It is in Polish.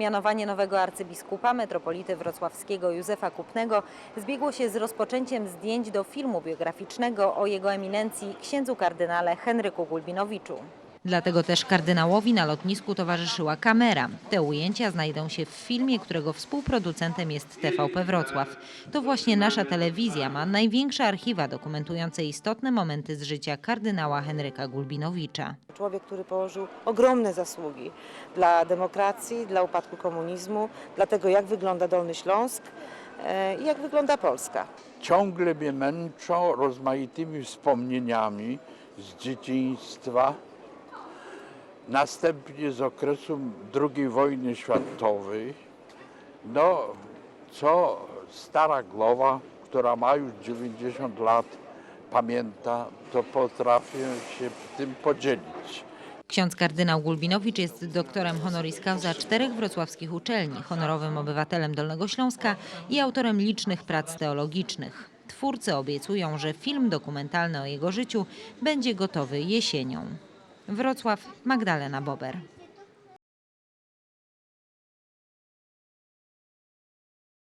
Mianowanie nowego arcybiskupa metropolity wrocławskiego Józefa Kupnego zbiegło się z rozpoczęciem zdjęć do filmu biograficznego o jego eminencji księdzu kardynale Henryku Gulbinowiczu. Dlatego też kardynałowi na lotnisku towarzyszyła kamera. Te ujęcia znajdą się w filmie, którego współproducentem jest TVP Wrocław. To właśnie nasza telewizja ma największe archiwa dokumentujące istotne momenty z życia kardynała Henryka Gulbinowicza. Człowiek, który położył ogromne zasługi dla demokracji, dla upadku komunizmu, dla tego, jak wygląda Dolny Śląsk e, i jak wygląda Polska. ciągle mnie męczą rozmaitymi wspomnieniami z dzieciństwa, następnie z okresu II wojny światowej. No, co stara głowa, która ma już 90 lat, pamięta, to potrafię się tym podzielić. Ksiądz kardynał Gulbinowicz jest doktorem honoris causa czterech wrocławskich uczelni, honorowym obywatelem Dolnego Śląska i autorem licznych prac teologicznych. Twórcy obiecują, że film dokumentalny o jego życiu będzie gotowy jesienią. Wrocław, Magdalena Bober.